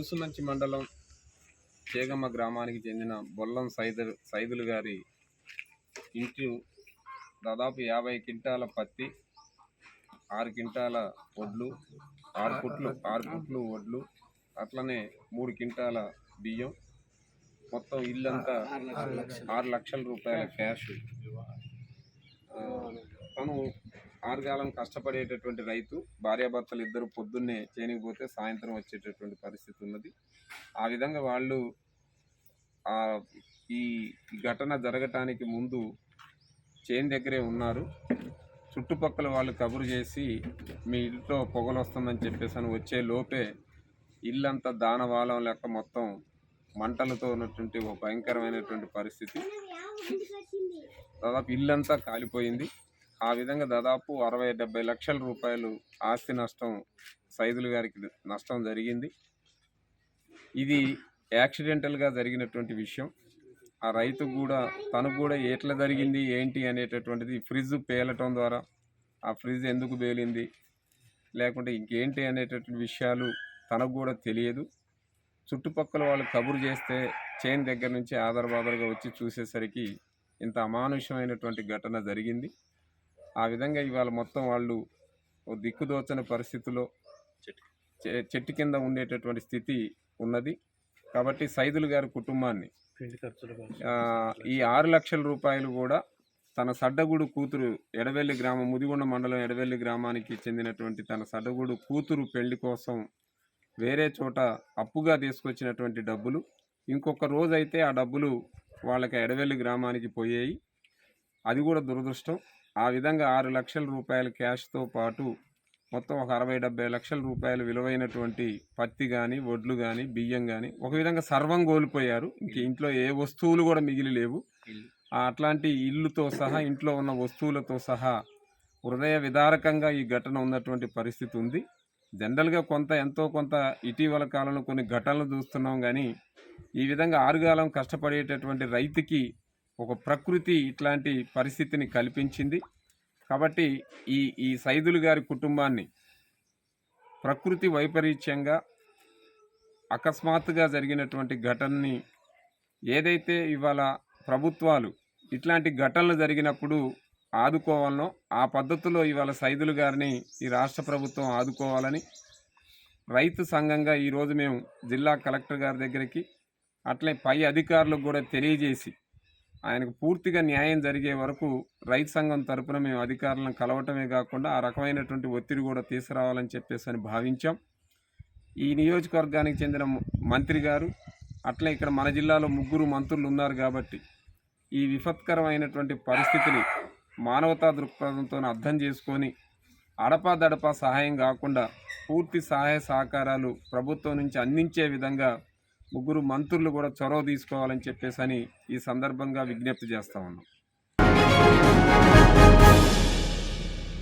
కూసుమంచి మండలం చేగమ్మ గ్రామానికి చెందిన బొల్లం సైదులు సైదులు గారి ఇంటి దాదాపు యాభై క్వింటాల పత్తి ఆరు క్వింటాల వడ్లు ఆరు పుట్లు ఆరు పుట్లు వడ్లు అట్లనే మూడు క్వింటాల బియ్యం మొత్తం ఇల్లంతా ఆరు లక్షల రూపాయల క్యాష్. తను ఆరుగాలం కష్టపడేటటువంటి రైతు భార్యాభర్తలు ఇద్దరు పొద్దున్నే చేనికి పోతే సాయంత్రం వచ్చేటటువంటి పరిస్థితి ఉన్నది. ఆ విధంగా వాళ్ళు ఈ ఘటన జరగటానికి ముందు చేను దగ్గరే ఉన్నారు. చుట్టుపక్కల వాళ్ళు కబురు చేసి మీ ఇంట్లో పొగలు వస్తుందని చెప్పేసి అని వచ్చే లోపే ఇల్లంతా దానవాలం లెక్క మొత్తం మంటలతో ఉన్నటువంటి ఒక భయంకరమైనటువంటి పరిస్థితి. దాదాపు ఇల్లంతా కాలిపోయింది. ఆ విధంగా దాదాపు అరవై డెబ్బై లక్షల రూపాయలు ఆస్తి నష్టం సైదులు గారికి నష్టం జరిగింది. ఇది యాక్సిడెంటల్గా జరిగినటువంటి విషయం. ఆ రైతు కూడా తనకు కూడా ఎట్లా జరిగింది ఏంటి అనేటటువంటిది ఫ్రిడ్జ్ పేలటం ద్వారా ఆ ఫ్రిడ్జ్ ఎందుకు పేలింది లేకుంటే ఇంకేంటి అనేటటువంటి విషయాలు తనకు కూడా తెలియదు. చుట్టుపక్కల వాళ్ళు కబురు చేస్తే చైన్ దగ్గర నుంచి ఆధారబాదరుగా వచ్చి చూసేసరికి ఇంత అమానుషమైనటువంటి ఘటన జరిగింది. ఆ విధంగా ఇవాళ మొత్తం వాళ్ళు దిక్కుదోచని పరిస్థితిలో చెట్టు. కింద ఉండేటటువంటి స్థితి ఉన్నది. కాబట్టి సైదులు గారి కుటుంబాన్ని ఈ ఆరు లక్షల రూపాయలు కూడా తన సడ్డగూడు కూతురు ఎడవెల్లి గ్రామం ముదిగొండ మండలం ఎడవెల్లి గ్రామానికి చెందినటువంటి తన సడ్డగూడు కూతురు పెళ్ళి కోసం వేరే చోట అప్పుగా తీసుకొచ్చినటువంటి డబ్బులు. ఇంకొక రోజు అయితే ఆ డబ్బులు వాళ్ళకి ఎడవెల్లి గ్రామానికి పోయాయి. అది కూడా దురదృష్టం. ఆ విధంగా ఆరు లక్షల రూపాయల క్యాష్తో పాటు మొత్తం ఒక అరవై డెబ్బై లక్షల రూపాయలు విలువైనటువంటి పత్తి కానీ వడ్లు కానీ బియ్యం కానీ ఒక విధంగా సర్వం కోల్పోయారు. ఇంక ఇంట్లో ఏ వస్తువులు కూడా మిగిలి లేవు అట్లాంటి ఇల్లుతో సహా ఇంట్లో ఉన్న వస్తువులతో సహా హృదయ విదారకంగా ఈ ఘటన ఉన్నటువంటి పరిస్థితి ఉంది. జనరల్గా కొంత ఎంతో కొంత ఇటీవల కాలంలో కొన్ని ఘటనలు చూస్తున్నాం కానీ ఈ విధంగా ఆరుగాలం కష్టపడేటటువంటి రైతుకి ఒక ప్రకృతి ఇట్లాంటి పరిస్థితిని కల్పించింది. కాబట్టి ఈ ఈ సైదులు గారి కుటుంబాన్ని ప్రకృతి వైపరీత్యంగా అకస్మాత్తుగా జరిగినటువంటి ఘటనని ఏదైతే ఇవాళ ప్రభుత్వాలు ఇట్లాంటి ఘటనలు జరిగినప్పుడు ఆదుకోవాలనో ఆ పద్ధతిలో ఇవాళ సైదులు గారిని ఈ రాష్ట్ర ప్రభుత్వం ఆదుకోవాలని రైతు సంఘంగా ఈరోజు మేము జిల్లా కలెక్టర్ గారి దగ్గరికి అట్లే పై అధికారులకు కూడా తెలియజేసి ఆయనకు పూర్తిగా న్యాయం జరిగే వరకు రైతు సంఘం తరపున మేము అధికారులను కలవటమే కాకుండా ఆ రకమైనటువంటి ఒత్తిడి కూడా తీసుకురావాలని చెప్పేసి అని భావించాం. ఈ నియోజకవర్గానికి చెందిన మంత్రి గారు అట్లే ఇక్కడ మన జిల్లాలో ముగ్గురు మంత్రులు ఉన్నారు కాబట్టి ఈ విపత్కరమైనటువంటి పరిస్థితిని మానవతా దృక్పథంతో అర్థం చేసుకొని అడపాదడపా సహాయం కాకుండా పూర్తి సహాయ సహకారాలు ప్రభుత్వం నుంచి అందించే విధంగా ముగ్గురు మంత్రులు కూడా చొరవ తీసుకోవాలని చెప్పేసి అని ఈ సందర్భంగా విజ్ఞప్తి చేస్తా ఉన్నాం.